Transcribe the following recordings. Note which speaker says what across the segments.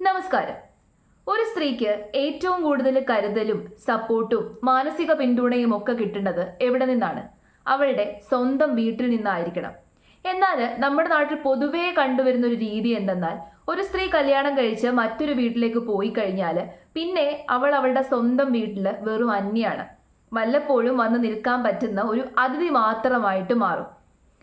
Speaker 1: നമസ്കാരം. ഒരു സ്ത്രീക്ക് ഏറ്റവും കൂടുതൽ കരുതലും സപ്പോർട്ടും മാനസിക പിന്തുണയും ഒക്കെ കിട്ടുന്നത് എവിടെ നിന്നാണ്? അവളുടെ സ്വന്തം വീട്ടിൽ നിന്നായിരിക്കണം. എന്നാൽ നമ്മുടെ നാട്ടിൽ പൊതുവേ കണ്ടുവരുന്ന ഒരു രീതി എന്തെന്നാൽ ഒരു സ്ത്രീ കല്യാണം കഴിച്ച് മറ്റൊരു വീട്ടിലേക്ക് പോയി കഴിഞ്ഞാൽ പിന്നെ അവൾ അവളുടെ സ്വന്തം വീട്ടിൽ വെറും അന്യാണ്. വല്ലപ്പോഴും വന്ന് നിൽക്കാൻ പറ്റുന്ന ഒരു അതിഥി മാത്രമായിട്ട് മാറും.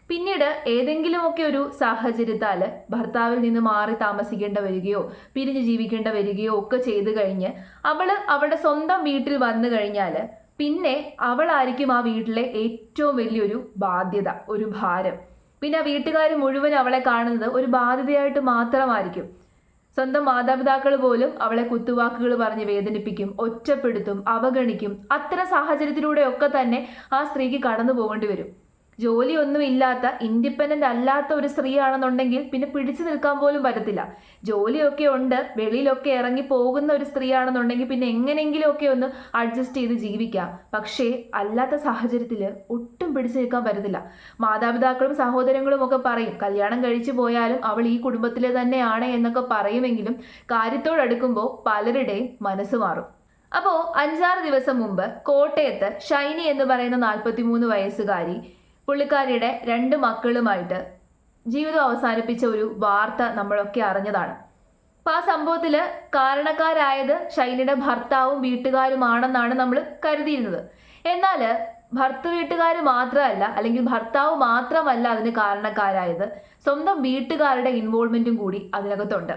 Speaker 1: പിന്നീട് ഏതെങ്കിലുമൊക്കെ ഒരു സാഹചര്യത്താൽ ഭർത്താവിൽ നിന്ന് മാറി താമസിക്കേണ്ട വരികയോ പിരിഞ്ഞ് ജീവിക്കേണ്ട വരികയോ ഒക്കെ ചെയ്തു കഴിഞ്ഞ് അവൾ അവളുടെ സ്വന്തം വീട്ടിൽ വന്നു കഴിഞ്ഞാൽ പിന്നെ അവളായിരിക്കും ആ വീട്ടിലെ ഏറ്റവും വലിയൊരു ബാധ്യത ഒരു ഭാരം. പിന്നെ ആ വീട്ടുകാർ മുഴുവൻ അവളെ കാണുന്നത് ഒരു ബാധ്യതയായിട്ട് മാത്രമായിരിക്കും. സ്വന്തം മാതാപിതാക്കൾ പോലും അവളെ കുത്തുവാക്കുകൾ പറഞ്ഞ് വേദനിപ്പിക്കും ഒറ്റപ്പെടുത്തും അവഗണിക്കും. അത്തരം സാഹചര്യത്തിലൂടെയൊക്കെ തന്നെ ആ സ്ത്രീക്ക് കടന്നു പോകേണ്ടി വരും. ജോലിയൊന്നും ഇല്ലാത്ത ഇൻഡിപെൻഡന്റ് അല്ലാത്ത ഒരു സ്ത്രീ ആണെന്നുണ്ടെങ്കിൽ പിന്നെ പിടിച്ചു നിൽക്കാൻ പോലും പറ്റത്തില്ല. ജോലിയൊക്കെ ഉണ്ട് വെളിയിലൊക്കെ ഇറങ്ങി പോകുന്ന ഒരു സ്ത്രീ ആണെന്നുണ്ടെങ്കിൽ പിന്നെ എങ്ങനെയെങ്കിലുമൊക്കെ ഒന്ന് അഡ്ജസ്റ്റ് ചെയ്ത് ജീവിക്കാം. പക്ഷേ അല്ലാത്ത സാഹചര്യത്തിൽ ഒട്ടും പിടിച്ചു നിൽക്കാൻ പറ്റത്തില്ല. മാതാപിതാക്കളും സഹോദരങ്ങളും ഒക്കെ പറയും കല്യാണം കഴിച്ചു പോയാലും അവൾ ഈ കുടുംബത്തിലെ തന്നെയാണ് എന്നൊക്കെ പറയുമെങ്കിലും കാര്യത്തോടടുക്കുമ്പോൾ പലരുടെയും മനസ്സ് മാറും. അപ്പോൾ അഞ്ചാറ് ദിവസം മുമ്പ് കോട്ടയത്ത് ഷൈനി എന്ന് പറയുന്ന നാൽപ്പത്തിമൂന്ന് വയസ്സുകാരി പുള്ളിക്കാരിയുടെ രണ്ട് മക്കളുമായിട്ട് ജീവിതം അവസാനിപ്പിച്ച ഒരു വാർത്ത നമ്മളൊക്കെ അറിഞ്ഞതാണ്. അപ്പോൾ ആ സംഭവത്തിൽ കാരണക്കാരായത് ശൈലിയുടെ ഭർത്താവും വീട്ടുകാരുമാണെന്നാണ് നമ്മൾ കരുതിയിരുന്നത്. എന്നാൽ ഭർത്ത വീട്ടുകാർ മാത്രമല്ല അല്ലെങ്കിൽ ഭർത്താവ് മാത്രമല്ല അതിന് കാരണക്കാരായത് സ്വന്തം വീട്ടുകാരുടെ ഇൻവോൾവ്മെന്റും കൂടി അതിനകത്തുണ്ട്.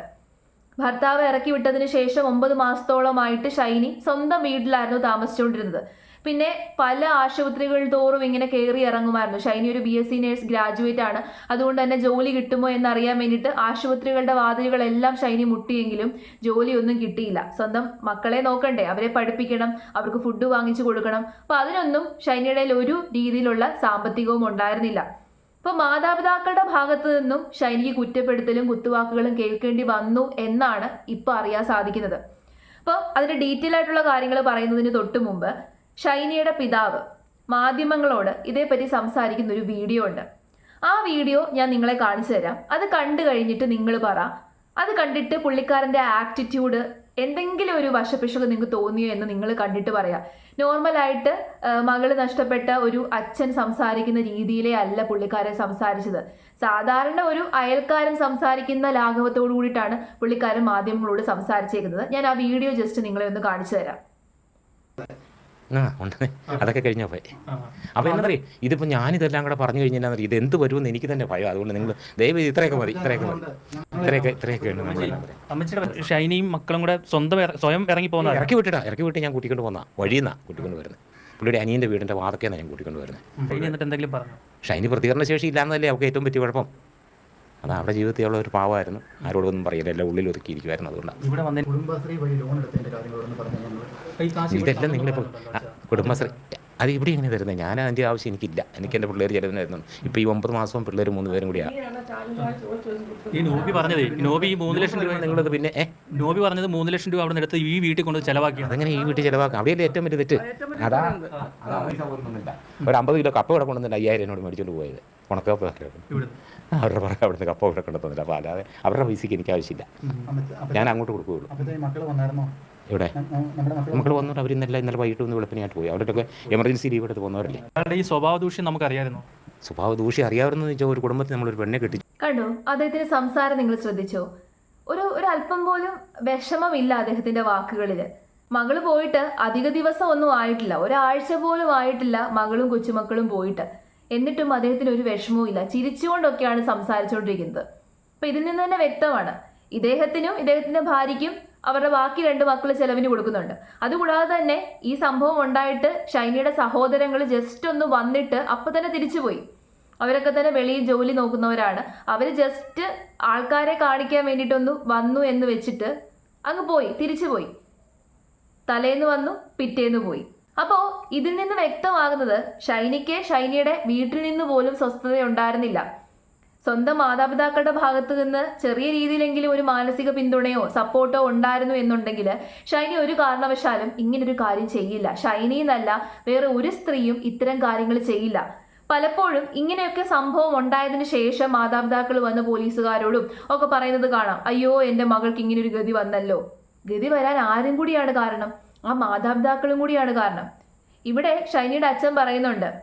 Speaker 1: ഭർത്താവ് ഇറക്കി വിട്ടതിന് ശേഷം ഒമ്പത് മാസത്തോളമായിട്ട് ഷൈനി സ്വന്തം വീട്ടിലായിരുന്നു താമസിച്ചുകൊണ്ടിരുന്നത്. പിന്നെ പല ആശുപത്രികൾ തോറും ഇങ്ങനെ കയറി ഇറങ്ങുമായിരുന്നു. ഷൈനി ഒരു B S C nurse graduate ആണ്. അതുകൊണ്ട് തന്നെ ജോലി കിട്ടുമോ എന്നറിയാൻ വേണ്ടിയിട്ട് ആശുപത്രികളുടെ വാതിലുകളെല്ലാം ഷൈനി മുട്ടിയെങ്കിലും ജോലിയൊന്നും കിട്ടിയില്ല. സ്വന്തം മക്കളെ നോക്കണ്ടേ അവരെ പഠിപ്പിക്കണം അവർക്ക് ഫുഡ് വാങ്ങിച്ചു കൊടുക്കണം. അപ്പോൾ അതിനൊന്നും ഷൈനിയുടെ ഒരു രീതിയിലുള്ള സാമ്പത്തികവും ഉണ്ടായിരുന്നില്ല. അപ്പോൾ മാതാപിതാക്കളുടെ ഭാഗത്തു നിന്നും ഷൈനിക്ക് കുറ്റപ്പെടുത്തലും കുത്തുവാക്കുകളും കേൾക്കേണ്ടി വന്നു എന്നാണ് ഇപ്പോൾ അറിയാൻ സാധിക്കുന്നത്. അപ്പോൾ അതിന്റെ ഡീറ്റെയിൽ ആയിട്ടുള്ള കാര്യങ്ങൾ പറയുന്നതിന് തൊട്ട് മുമ്പ് ഷൈനിയുടെ പിതാവ് മാധ്യമങ്ങളോട് ഇതേപ്പറ്റി സംസാരിക്കുന്ന ഒരു വീഡിയോ ഉണ്ട്. ആ വീഡിയോ ഞാൻ നിങ്ങളെ കാണിച്ചു തരാം. അത് കണ്ടു കഴിഞ്ഞിട്ട് നിങ്ങൾ പറ. അത് കണ്ടിട്ട് പുള്ളിക്കാരന്റെ ആറ്റിറ്റ്യൂഡ് എന്തെങ്കിലും ഒരു വശപ്പിശക് നിങ്ങൾക്ക് തോന്നിയോ എന്ന് നിങ്ങൾ കണ്ടിട്ട് പറയാം. നോർമലായിട്ട് മകൾ നഷ്ടപ്പെട്ട ഒരു അച്ഛൻ സംസാരിക്കുന്ന രീതിയിലേ അല്ല പുള്ളിക്കാരൻ സംസാരിച്ചത്. സാധാരണ ഒരു അയൽക്കാരൻ സംസാരിക്കുന്ന ലാഘവത്തോടു കൂടിയിട്ടാണ് പുള്ളിക്കാരൻ മാധ്യമങ്ങളോട് സംസാരിച്ചേക്കുന്നത്. ഞാൻ ആ വീഡിയോ ജസ്റ്റ് നിങ്ങളെ ഒന്ന് കാണിച്ചു തരാം.
Speaker 2: ആ ഉണ്ട് അതൊക്കെ കഴിഞ്ഞാൽ പോയി. അപ്പോൾ എന്താ പറയുക ഇതിപ്പോൾ ഞാനിതെല്ലാം കൂടെ പറഞ്ഞു കഴിഞ്ഞാൽ ഇത് എന്ത് വരുമെന്ന് എനിക്ക് തന്നെ ഭയം. അതുകൊണ്ട് നിങ്ങൾ ദയവ് ഇത്രയൊക്കെ മതി ഇത്രയൊക്കെ മതി. ഇത്രയൊക്കെ ഇത്രയൊക്കെ ഉണ്ട്
Speaker 3: അമ്മച്ചിയുടെ ഷൈനിയും മക്കളും കൂടെ സ്വന്തം സ്വയം ഇറങ്ങി പോകുന്ന
Speaker 2: ഇറക്കി വിട്ടിട്ടാ. ഇറക്കി വിട്ട് ഞാൻ കൂട്ടിക്കൊണ്ട് പോന്നാ. വഴിയെന്നാ കൂട്ടിക്കൊണ്ട് വരുന്നത് പുള്ളിയുടെ അനിയന്റെ വീടിന്റെ വാതൊക്കെയാണ് ഞാൻ കൂട്ടിക്കൊണ്ട് വരുന്നത്
Speaker 3: ഷൈനി എന്നിട്ട് എന്തെങ്കിലും പറഞ്ഞു?
Speaker 2: ഷൈനി പ്രതികരണ ശേഷി ഇല്ലാന്നല്ലേ അവൾക്ക് ഏറ്റവും പറ്റിയ കുഴപ്പം. അത് അവിടെ ജീവിതത്തിൽ അവളെ ഒരു പാവമായിരുന്നു ആരോടൊന്നും പറയില്ല എല്ലാം ഉള്ളിൽ ഒതുക്കിയിരിക്കുമായിരുന്നു അതുകൊണ്ടാണ് ഇതെല്ലാം നിങ്ങളിപ്പോൾ കുടുംബശ്രീ അത് ഇവിടെ എങ്ങനെ തരുന്നത് ഞാൻ അതിന്റെ ആവശ്യം എനിക്കില്ല എനിക്ക് എന്റെ പിള്ളേർ ചിലവിന് തരുന്നു ഇപ്പോൾ ഈ ഒമ്പത് മാസവും പിള്ളേർ മൂന്ന് പേരും കൂടിയാണ്
Speaker 3: ഈ നോബി പറഞ്ഞതേ നോബി ഈ മൂന്ന് ലക്ഷം രൂപ
Speaker 2: നിങ്ങളത് പിന്നെ
Speaker 3: നോബി പറഞ്ഞത് മൂന്ന് ലക്ഷം രൂപ അവിടെ നിന്ന് എടുത്ത് ഈ വീട്ടിൽ കൊണ്ട് ചിലവാക്കി
Speaker 2: അതങ്ങനെ ഈ വീട്ടിൽ ചിലവാക്കാം അവിടെയല്ലേ ഏറ്റവും വലിയ തെറ്റ് അതാ അതാ ഒരു അമ്പത് കിലോ കപ്പ ഇവിടെ കൊണ്ടുവന്നിട്ട് അയ്യായിരം എന്നോട് മേടിച്ചോണ്ട് പോയത് ഉണക്കപ്പ
Speaker 3: ഇവിടെ.
Speaker 2: അവരുടെ പുറകെ അവിടുന്ന് കപ്പ ഇവിടെ കൊണ്ടുവന്നില്ല അപ്പോൾ അല്ലാതെ അവരുടെ പൈസക്ക് എനിക്ക് ആവശ്യമില്ല. ഞാൻ അങ്ങോട്ട് കൊടുക്കുകയുള്ളൂ. ഇവിടെ മക്കൾ വന്നിട്ട് അവർ ഇന്നലെ ഇന്നലെ വൈകിട്ട് ഒന്ന് വെളുപ്പിനായിട്ട് പോയി. അവരുടെയൊക്കെ എമർജൻസി ലീവ് എടുത്ത് പോകുന്നവരല്ലേ?
Speaker 3: ഈ സ്വഭാവ ദൂഷ്യം നമുക്കറിയാമായിരുന്നു?
Speaker 2: സ്വഭാവ ദൂഷ്യം അറിയാവുന്ന വെച്ചാൽ ഒരു കുടുംബത്തിൽ നമ്മളൊരു പെണ്ണെ കെട്ടി
Speaker 1: കണ്ടോ? അദ്ദേഹത്തിന്റെ സംസാരം നിങ്ങൾ ശ്രദ്ധിച്ചോ? ഒരു ഒരു അല്പം പോലും വിഷമമില്ല അദ്ദേഹത്തിന്റെ വാക്കുകളിൽ മകൾ പോയിട്ട് അധിക ദിവസം ഒന്നും ആയിട്ടില്ല. ഒരാഴ്ച പോലും ആയിട്ടില്ല മകളും കൊച്ചുമക്കളും പോയിട്ട്. എന്നിട്ടും അദ്ദേഹത്തിന് ഒരു വിഷമവും ഇല്ല. ചിരിച്ചുകൊണ്ടൊക്കെയാണ് സംസാരിച്ചുകൊണ്ടിരിക്കുന്നത്. അപ്പൊ ഇതിൽ നിന്ന് തന്നെ വ്യക്തമാണ്. ഇദ്ദേഹത്തിനും ഇദ്ദേഹത്തിന്റെ ഭാര്യയ്ക്കും അവരുടെ ബാക്കി രണ്ട് മക്കൾ ചെലവിന് കൊടുക്കുന്നുണ്ട്. അതുകൂടാതെ തന്നെ ഈ സംഭവം ഉണ്ടായിട്ട് ഷൈനിയുടെ സഹോദരങ്ങൾ ജസ്റ്റ് ഒന്ന് വന്നിട്ട് അപ്പൊ തന്നെ തിരിച്ചുപോയി അവരൊക്കെ തന്നെ വെളിയിൽ ജോലി നോക്കുന്നവരാണ്. അവർ ജസ്റ്റ് ആൾക്കാരെ കാണിക്കാൻ വേണ്ടിയിട്ടൊന്ന് വന്നു എന്ന് വെച്ചിട്ട് അങ്ങ് പോയി തിരിച്ചു പോയി. തലേന്ന് വന്നു പിറ്റേന്ന് പോയി. അപ്പോൾ ഇതിൽ നിന്ന് വ്യക്തമാകുന്നത് ഷൈനിക്ക് ഷൈനിയുടെ വീട്ടിൽ നിന്ന് പോലും സ്വസ്ഥത ഉണ്ടായിരുന്നില്ല സ്വന്തം മാതാപിതാക്കളുടെ ഭാഗത്ത് നിന്ന് ചെറിയ രീതിയിലെങ്കിലും ഒരു മാനസിക പിന്തുണയോ സപ്പോർട്ടോ ഉണ്ടായിരുന്നു എന്നുണ്ടെങ്കിൽ ഷൈനി ഒരു കാരണവശാലും ഇങ്ങനൊരു കാര്യം ചെയ്യില്ല. ഷൈനി എന്നല്ല വേറെ ഒരു സ്ത്രീയും ഇത്തരം കാര്യങ്ങൾ ചെയ്യില്ല. പലപ്പോഴും ഇങ്ങനെയൊക്കെ സംഭവം ഉണ്ടായതിന് ശേഷം മാതാപിതാക്കൾ വന്ന് പോലീസുകാരോടും ഒക്കെ പറയുന്നത് കാണാം അയ്യോ എന്റെ മകൾക്ക് ഇങ്ങനെ ഒരു ഗതി വന്നല്ലോ. ഗതി വരാൻ ആരും കൂടിയാണ് കാരണം. ആ മാതാപിതാക്കളും കൂടിയാണ് കാരണം. ഇവിടെ ഷൈനിയുടെ അച്ഛൻ പറയുന്നുണ്ട്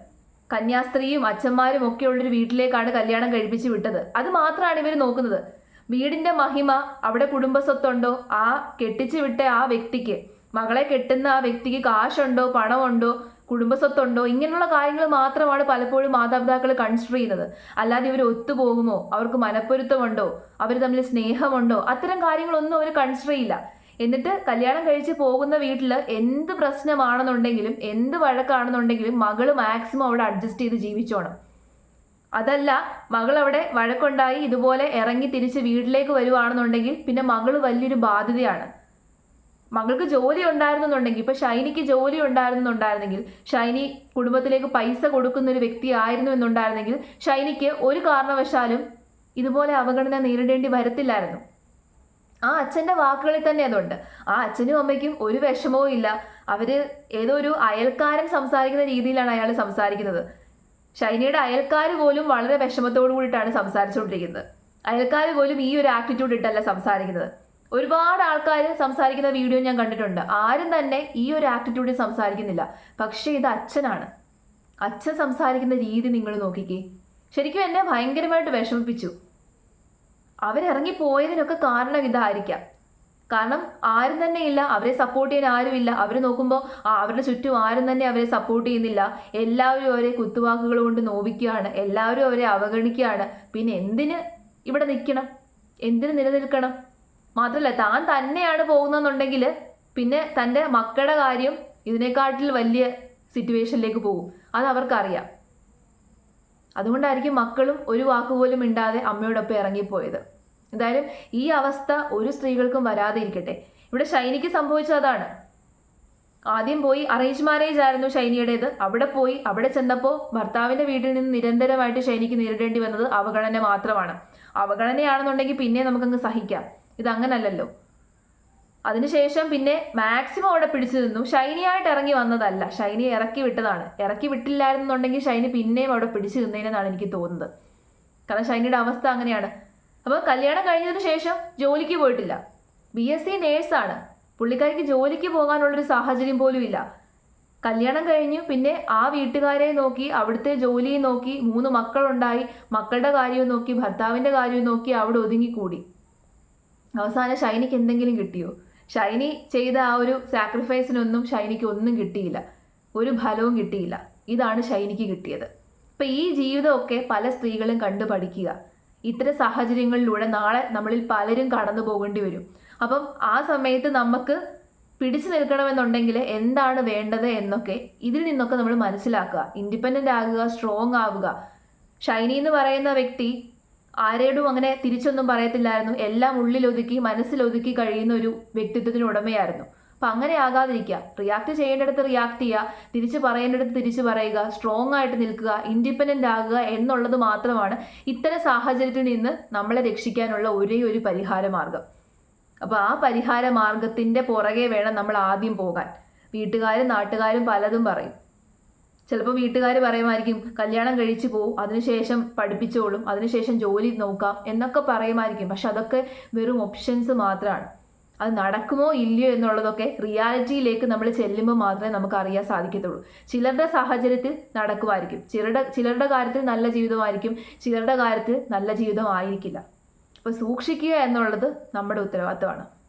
Speaker 1: കന്യാസ്ത്രീയും അച്ഛന്മാരും ഒക്കെ ഉള്ളൊരു വീട്ടിലേക്കാണ് കല്യാണം കഴിപ്പിച്ച് വിട്ടത്. അത് മാത്രമാണ് ഇവർ നോക്കുന്നത്. വീടിന്റെ മഹിമ അവിടെ കുടുംബസ്വത്തുണ്ടോ? ആ കെട്ടിച്ചു വിട്ട ആ വ്യക്തിക്ക് മകളെ കെട്ടുന്ന ആ വ്യക്തിക്ക് കാശുണ്ടോ? പണമുണ്ടോ? കുടുംബസ്വത്തുണ്ടോ? ഇങ്ങനെയുള്ള കാര്യങ്ങൾ മാത്രമാണ് പലപ്പോഴും മാതാപിതാക്കൾ കൺസിഡർ ചെയ്യുന്നത്. അല്ലാതെ ഇവർ ഒത്തുപോകുമോ? അവർക്ക് മനപ്പൊരുത്തമുണ്ടോ? അവർ തമ്മിൽ സ്നേഹമുണ്ടോ? അത്തരം കാര്യങ്ങളൊന്നും അവർ കൺസിഡർ ചെയ്യില്ല. എന്നിട്ട് കല്യാണം കഴിച്ച് പോകുന്ന വീട്ടിൽ എന്ത് പ്രശ്നമാണെന്നുണ്ടെങ്കിലും എന്ത് വഴക്കാണെന്നുണ്ടെങ്കിലും മകൾ മാക്സിമം അവിടെ അഡ്ജസ്റ്റ് ചെയ്ത് ജീവിച്ചോണം. അതല്ല മകൾ അവിടെ വഴക്കുണ്ടായി ഇതുപോലെ ഇറങ്ങി തിരിച്ച് വീട്ടിലേക്ക് വരുവാണെന്നുണ്ടെങ്കിൽ പിന്നെ മകൾ വലിയൊരു ബാധ്യതയാണ്. മകൾക്ക് ജോലി ഉണ്ടായിരുന്നുണ്ടെങ്കിൽ ഇപ്പൊ ഷൈനിക്ക് ജോലി ഉണ്ടായിരുന്നുണ്ടായിരുന്നെങ്കിൽ ഷൈനി കുടുംബത്തിലേക്ക് പൈസ കൊടുക്കുന്ന ഒരു വ്യക്തി ആയിരുന്നു എന്നുണ്ടായിരുന്നെങ്കിൽ ഷൈനിക്ക് ഒരു കാരണവശാലും ഇതുപോലെ അവഗണന നേരിടേണ്ടി വരത്തില്ലായിരുന്നു. ആ അച്ഛന്റെ വാക്കുകളിൽ തന്നെ അതുണ്ട്. ആ അച്ഛനും അമ്മയ്ക്കും ഒരു വിഷമവും ഇല്ല. അവർ ഏതോ ഒരു അയൽക്കാരൻ സംസാരിക്കുന്ന രീതിയിലാണ് അയാൾ സംസാരിക്കുന്നത്. ഷൈനയുടെ അയൽക്കാർ പോലും വളരെ വിഷമത്തോടു കൂടിയിട്ടാണ് സംസാരിച്ചുകൊണ്ടിരിക്കുന്നത്. അയൽക്കാർ പോലും ഈ ഒരു ആറ്റിറ്റ്യൂഡ് ഇട്ടല്ല സംസാരിക്കുന്നത്. ഒരുപാട് ആൾക്കാർ സംസാരിക്കുന്ന വീഡിയോ ഞാൻ കണ്ടിട്ടുണ്ട്. ആരും തന്നെ ഈ ഒരു ആറ്റിറ്റ്യൂഡിൽ സംസാരിക്കുന്നില്ല. പക്ഷേ ഇത് അച്ഛനാണ്. അച്ഛൻ സംസാരിക്കുന്ന രീതി നിങ്ങൾ നോക്കിക്കേ. ശരിക്കും എന്നെ ഭയങ്കരമായിട്ട് വിഷമിപ്പിച്ചു. അവരിറങ്ങി പോയതിനൊക്കെ കാരണം ഇതായിരിക്കാം. കാരണം ആരും തന്നെ ഇല്ല അവരെ സപ്പോർട്ട് ചെയ്യാൻ ആരുമില്ല അവർ നോക്കുമ്പോൾ അവരുടെ ചുറ്റും ആരും തന്നെ അവരെ സപ്പോർട്ട് ചെയ്യുന്നില്ല. എല്ലാവരും അവരെ കുത്തുവാക്കുകൾ കൊണ്ട് നോവിക്കുകയാണ്. എല്ലാവരും അവരെ അവഗണിക്കുകയാണ്. പിന്നെ എന്തിന് ഇവിടെ നിൽക്കണം? എന്തിന് നിലനിൽക്കണം? മാത്രമല്ല താൻ തന്നെയാണ് പോകുന്നതെന്നുണ്ടെങ്കിൽ പിന്നെ തന്റെ മക്കളുടെ കാര്യം ഇതിനെക്കാട്ടിൽ വലിയ സിറ്റുവേഷനിലേക്ക് പോകും. അത് അവർക്കറിയാം. അതുകൊണ്ടായിരിക്കും മക്കളും ഒരു വാക്കുപോലും മിണ്ടാതെ അമ്മയോടൊപ്പം ഇറങ്ങിപ്പോയത്. എന്തായാലും ഈ അവസ്ഥ ഒരു സ്ത്രീകൾക്കും വരാതെ ഇരിക്കട്ടെ ഇവിടെ ഷൈനിക്ക് സംഭവിച്ചതാണ് ആദ്യം പോയി അറേഞ്ച് മാരേജ് ആയിരുന്നു ഷൈനിയുടേത്. അവിടെ പോയി അവിടെ ചെന്നപ്പോൾ ഭർത്താവിന്റെ വീട്ടിൽ നിന്ന് നിരന്തരമായിട്ട് ഷൈനിക്ക് നേരിടേണ്ടി വന്നത് അവഗണന മാത്രമാണ്. അവഗണനയാണെന്നുണ്ടെങ്കിൽ പിന്നെ നമുക്കങ്ങ് സഹിക്കാം. ഇത് അങ്ങനല്ലല്ലോ അതിനുശേഷം പിന്നെ മാക്സിമം അവിടെ പിടിച്ചു നിന്നു. ഷൈനിയായിട്ട് ഇറങ്ങി വന്നതല്ല. ഷൈനി ഇറക്കി വിട്ടതാണ്. ഇറക്കി വിട്ടില്ലായിരുന്നുണ്ടെങ്കിൽ ഷൈനി പിന്നെയും അവിടെ പിടിച്ചു നിന്നേനെന്നാണ് എനിക്ക് തോന്നുന്നത്. കാരണം ഷൈനിയുടെ അവസ്ഥ അങ്ങനെയാണ്. അപ്പോൾ കല്യാണം കഴിഞ്ഞതിന് ശേഷം ജോലിക്ക് പോയിട്ടില്ല. ബി എസ് സി നേഴ്സാണ് പുള്ളിക്കാരിക്ക് ജോലിക്ക് പോകാനുള്ളൊരു സാഹചര്യം പോലും ഇല്ല. കല്യാണം കഴിഞ്ഞു പിന്നെ ആ വീട്ടുകാരെ നോക്കി അവിടുത്തെ ജോലിയും നോക്കി മൂന്ന് മക്കളുണ്ടായി മക്കളുടെ കാര്യവും നോക്കി ഭർത്താവിന്റെ കാര്യവും നോക്കി അവിടെ ഒതുങ്ങിക്കൂടി. അവസാനം ഷൈനിക്ക് എന്തെങ്കിലും കിട്ടിയോ? ഷൈനി ചെയ്ത ആ ഒരു സാക്രിഫൈസിനൊന്നും ഷൈനിക്ക് ഒന്നും കിട്ടിയില്ല. ഒരു ഫലവും കിട്ടിയില്ല. ഇതാണ് ഷൈനിക്ക് കിട്ടിയത്. അപ്പം ഈ ജീവിതമൊക്കെ പല സ്ത്രീകളും കണ്ടു പഠിക്കുക ഇത്തരം സാഹചര്യങ്ങളിലൂടെ നാളെ നമ്മളിൽ പലരും കടന്നു പോകേണ്ടി വരും. അപ്പം ആ സമയത്ത് നമുക്ക് പിടിച്ചു നിൽക്കണമെന്നുണ്ടെങ്കിൽ എന്താണ് വേണ്ടത് എന്നൊക്കെ ഇതിൽ നിന്നൊക്കെ നമ്മൾ മനസ്സിലാക്കുക. ഇൻഡിപെൻഡന്റ് ആകുക സ്ട്രോങ് ആവുക. ഷൈനി എന്ന് പറയുന്ന വ്യക്തി ആരോടും അങ്ങനെ തിരിച്ചൊന്നും പറയത്തില്ലായിരുന്നു. എല്ലാം ഉള്ളിലൊതുക്കി മനസ്സിലൊതുക്കി കഴിയുന്ന ഒരു വ്യക്തിത്വത്തിന് ഉടമയായിരുന്നു. അപ്പം അങ്ങനെ ആകാതിരിക്കുക. റിയാക്ട് ചെയ്യേണ്ടടുത്ത് റിയാക്ട് ചെയ്യുക തിരിച്ച് പറയേണ്ടടുത്ത് തിരിച്ച് പറയുക സ്ട്രോങ് ആയിട്ട് നിൽക്കുക ഇൻഡിപെൻഡന്റ് ആകുക എന്നുള്ളത് മാത്രമാണ് ഇത്തരം സാഹചര്യത്തിൽ നിന്ന് നമ്മളെ രക്ഷിക്കാനുള്ള ഒരേ ഒരു പരിഹാര മാർഗം. അപ്പോൾ ആ പരിഹാര മാർഗത്തിന്റെ പുറകെ വേണം നമ്മൾ ആദ്യം പോകാൻ. വീട്ടുകാരും നാട്ടുകാരും പലതും പറയും. ചിലപ്പോൾ വീട്ടുകാർ പറയുമായിരിക്കും കല്യാണം കഴിച്ചു പോവും അതിനുശേഷം പഠിപ്പിച്ചോളും അതിനുശേഷം ജോലി നോക്കാം എന്നൊക്കെ പറയുമായിരിക്കും. പക്ഷെ അതൊക്കെ വെറും ഓപ്ഷൻസ് മാത്രമാണ് അത് നടക്കുമോ ഇല്ലയോ എന്നുള്ളതൊക്കെ റിയാലിറ്റിയിലേക്ക് നമ്മൾ ചെല്ലുമ്പോൾ മാത്രമേ നമുക്ക് അറിയാൻ സാധിക്കത്തുള്ളൂ. ചിലരുടെ സാഹചര്യത്തിൽ നടക്കുമായിരിക്കും. ചിലരുടെ ചിലരുടെ കാര്യത്തിൽ നല്ല ജീവിതമായിരിക്കും. ചിലരുടെ കാര്യത്തിൽ നല്ല ജീവിതമായിരിക്കില്ല. അപ്പോൾ സൂക്ഷിക്കുക എന്നുള്ളത് നമ്മുടെ ഉത്തരവാദിത്തമാണ്